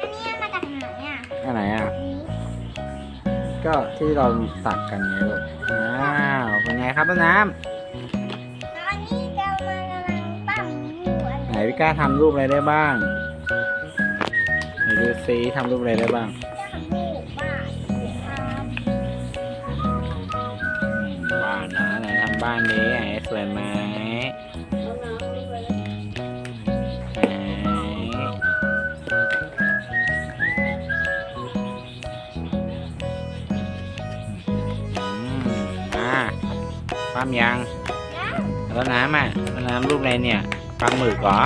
อันนี้มาจากไหนอะอันไหนอะอันนี้ก็ที่เราตักกันไงลูก อ้าวเป็นไงครับต้นน้แล้วอันนี้จะมากำลังปั้มอยู่อันำไหนนี้พี่ก้าทำรูปอะไรได้บ้าง ไหนดูซิทำรูปอะไรได้บ้าง จะทำลูกบ้านครับอืมบ้านนะไหนทำบ้านนี้ไหนสวยไหม ความยังแล้วน้ำอะแล้วน้ำรูปอะไรเนี่ยปลาหมึกเหรอ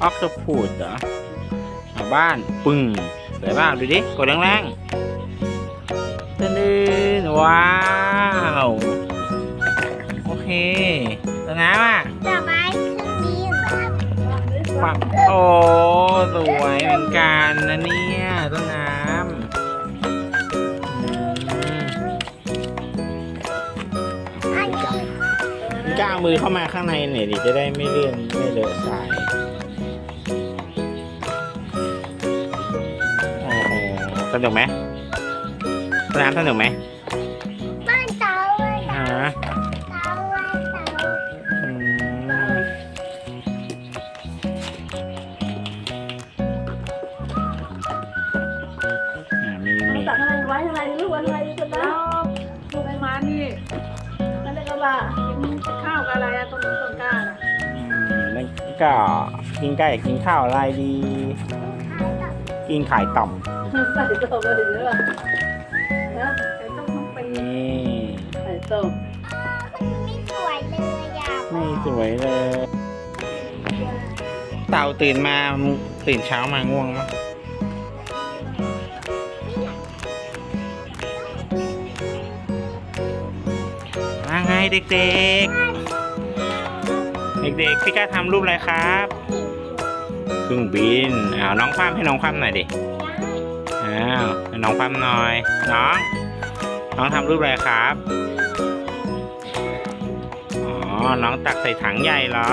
ออกตพูดเหรอเอาบ้านปึ้งสวยบ้างดูดิกดแรงๆตึ้นๆว้าวโอเคแล้วน้ำอะต่อไปเครื่องบินปักโอ้สวยเหมือนกันนะเนี่ยต้นน้ำ ก้าวเอามือเข้ามาข้างในหน่อยดิจะได้ไม่เลื่อนไม่เลอะทรายโอ้โหสนุกไหมต้นน้ำสนุกไหมบ้านเตาบ้านฮะเตาบ้านเตาอืมอ่ามีมี ตักอะไรไว้อะไรลูกอะไรกันนะลูกไอ้มานี่ นั่นเรียกว่ากินข้าวกับอะไรอะต้นต้นกล้าน่ะอืมแล้วก็กินไก่กินข้าวอะไรดี กินไข่ต่อมใส่ต้มเลยหรือเปล่านะไข่ต้มทั้งปีนี่ไข่ต้มมันไม่สวยเลยอะไม่สวยเลย เต่าตื่นมาตื่นเช้ามาง่วงมั้ย ว่าไงเด็กๆ เด็กๆ พี่ก้าทำรูปอะไรครับเครื่องบินอ้าวน้องคว่ำให้น้องคว่ำหน่อยดิอ้าวให้น้องคว่ำหน่อย น้อง น้องทำรูปอะไรครับ อ๋อ น้องตักใส่ถังใหญ่เหรอ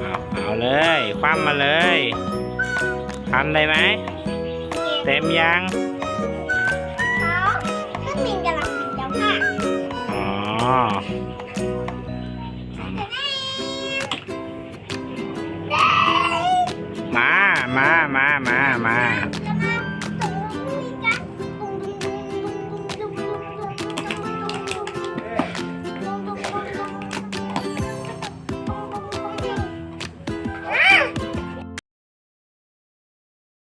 เอาเอาเลย คว่ำมาเลยทำได้ไหม เต็มยัง เขาเครื่องบินกำลังบินแล้วค่ะอ๋อ มา มา มา มา มา